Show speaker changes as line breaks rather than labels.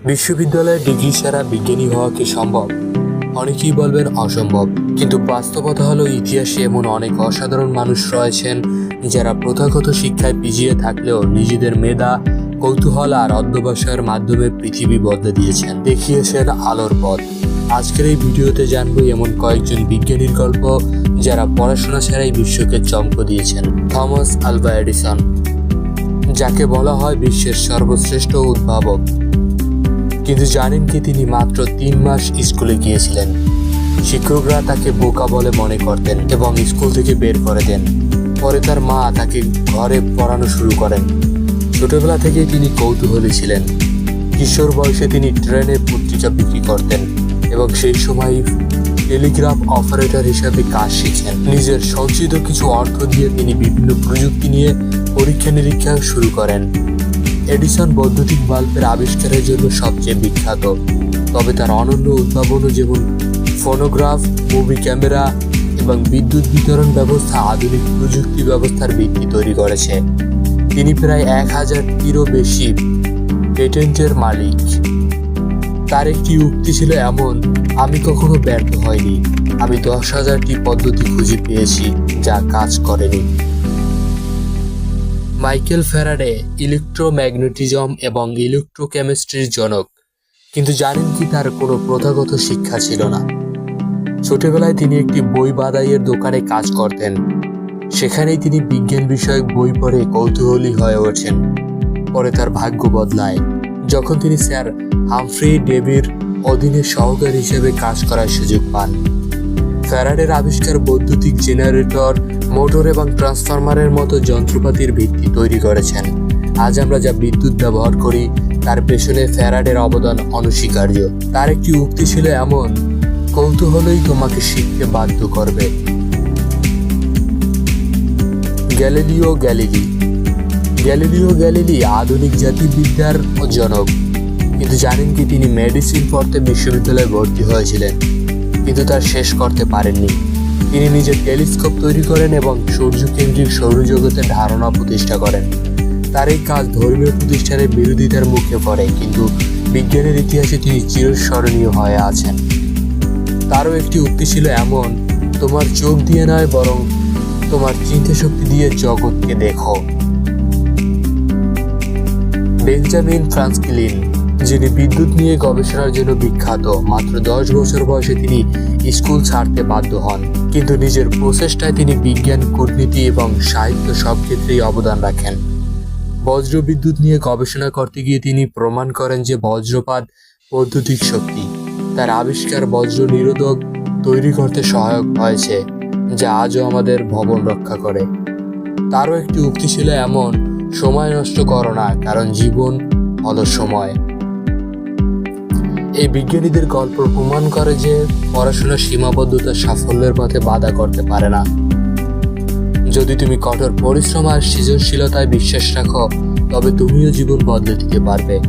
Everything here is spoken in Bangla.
বিশ্ববিদ্যালয়ের ডিগ্রি ছাড়া বিজ্ঞানী হওয়া কি সম্ভব? অনেকেই বলবেন অসম্ভব, কিন্তু বাস্তবতা হলো ইতিহাসে এমন অনেক অসাধারণ মানুষ রয়েছেন যারা প্রথাগত শিক্ষায় পিছিয়ে থাকলেও নিজেদের মেধা, কৌতূহল আর অধ্যবসায়ের মাধ্যমে পৃথিবী বদলে দিয়েছেন। দেখিয়েছেন আলোর পথ। আজকের এই ভিডিওতে জানব এমন কয়েকজন বিজ্ঞানীর গল্প যারা পড়াশোনা ছাড়াই বিশ্বকে চমক দিয়েছেন। থমাস আলবা এডিসন, যাকে বলা হয় বিশ্বের সর্বশ্রেষ্ঠ উদ্ভাবক। কিন্তু জানেন কি তিনি মাত্র তিন মাস স্কুলে গিয়েছিলেন। শিক্ষকরা তাকে বোকা বলে মনে করতেন এবং স্কুল থেকে বের করে দেন। পরে তার মা তাকে ঘরে পড়ানো শুরু করেন। ছোটবেলা থেকেই তিনি কৌতূহলী ছিলেন। কিশোর বয়সে তিনি ট্রেনে পত্রিকা বিক্রি করতেন এবং সেই সময় টেলিগ্রাফ অপারেটর হিসাবে কাজ শিখেন। নিজের সঞ্চিত কিছু অর্থ দিয়ে তিনি বিভিন্ন প্রযুক্তি নিয়ে পরীক্ষা নিরীক্ষা শুরু করেন। এডিসন বৈদ্যুতিক বাল্বের আবিষ্কারের জন্য সবচেয়ে বিখ্যাত। তবে তার অনন্য উদ্ভাবনও যেমন ফোনোগ্রাফ, মুভি ক্যামেরা এবং বিদ্যুৎ বিতরণ ব্যবস্থা আধুনিক প্রযুক্তি ব্যবস্থার ভিত্তি তৈরি করেছে। তিনি প্রায় এক হাজারটিরও বেশি পেটেন্টের মালিক। তার একটি উক্তি ছিল এমন, আমি কখনো ব্যর্থ হয়নি আমি দশ হাজারটি পদ্ধতি খুঁজে পেয়েছি যা কাজ করেনি। মাইকেল ফ্যারাডে ইলেকট্রোম্যাগনেটিজম এবং ইলেকট্রোকেমিস্ট্রির জনক। কিন্তু জানেন কি তার কোনো প্রথাগত শিক্ষা ছিল না। ছোটবেলায় তিনি একটি বই বাদাইয়ের দোকানে কাজ করতেন। সেখানেই তিনি বিজ্ঞান বিষয়ক বই পড়ে কৌতূহলী হয়ে ওঠেন। পরে তার ভাগ্য বদলায়। যখন তিনি স্যার হামফ্রি ডেভির অধীনে সহকারী হিসেবে কাজ করার সুযোগ পান। ফ্যারাডের আবিষ্কার বৈদ্যুতিক জেনারেটর, মোটর এবং ট্রান্সফরমারের মতো যন্ত্রপাতির ভিত্তি তৈরি করেছেন। আজ আমরা যা বিদ্যুৎ ব্যবহার করি, তার পেছনে ফ্যারাডের অবদান অনস্বীকার্য। তার একটি উক্তি ছিল এমন, কৌতূহলই তোমাকে শিখতে বাধ্য করবে। Galileo Galilei. গ্যালিলিও গ্যালিলি আধুনিক জাতিবিদ্যার জনক। কিন্তু জানেন কি তিনি মেডিসিন পড়তে বিশ্ববিদ্যালয়ে ভর্তি হয়েছিলেন? কিন্তু তার শেষ করতে পারেননি। তিনি নিজের টেলিস্কোপ তৈরি করেন এবং সূর্যকেন্দ্রিক সৌরজগতের ধারণা প্রতিষ্ঠা করেন। তার এই কাজ ধর্মীয় প্রতিষ্ঠানের বিরোধিতার মুখে পড়ে, কিন্তু বিজ্ঞানের ইতিহাসে তিনি চিরস্মরণীয় হয়ে আছেন। তারও একটি উক্তি ছিল এমন, তোমার চোখ দিয়ে নয়, বরং তোমার চিন্তা শক্তি দিয়ে জগৎকে দেখো। বেঞ্জামিন ফ্রান্সকিলিন যিনি বিদ্যুৎ নিয়ে গবেষণার জন্য বিখ্যাত, মাত্র দশ বছর বয়সে তিনি স্কুল ছাড়তে বাধ্য হন। কিন্তু নিজের প্রচেষ্টায় তিনি বিজ্ঞান, কূটনীতি এবং সাহিত্য সব ক্ষেত্রেই অবদান রাখেন। বজ্র বিদ্যুৎ নিয়ে গবেষণা করতে গিয়ে তিনি প্রমাণ করেন যে বজ্রপাত বৈদ্যুতিক শক্তি। তার আবিষ্কার বজ্র নিরোধক তৈরি করতে সহায়ক হয়েছে, যা আজও আমাদের ভবন রক্ষা করে। তারও একটি উক্তি ছিল এমন, সময় নষ্ট করো না, কারণ জীবন হলো সময়। এই বিজ্ঞানীদের গল্প প্রমাণ করে যে পড়াশোনার সীমাবদ্ধতা সাফল্যের পথে বাধা করতে পারে না। যদি তুমি কঠোর পরিশ্রম আর সৃজনশীলতায় বিশ্বাস রাখো, তবে তুমিও জীবন বদলে দিতে পারবে।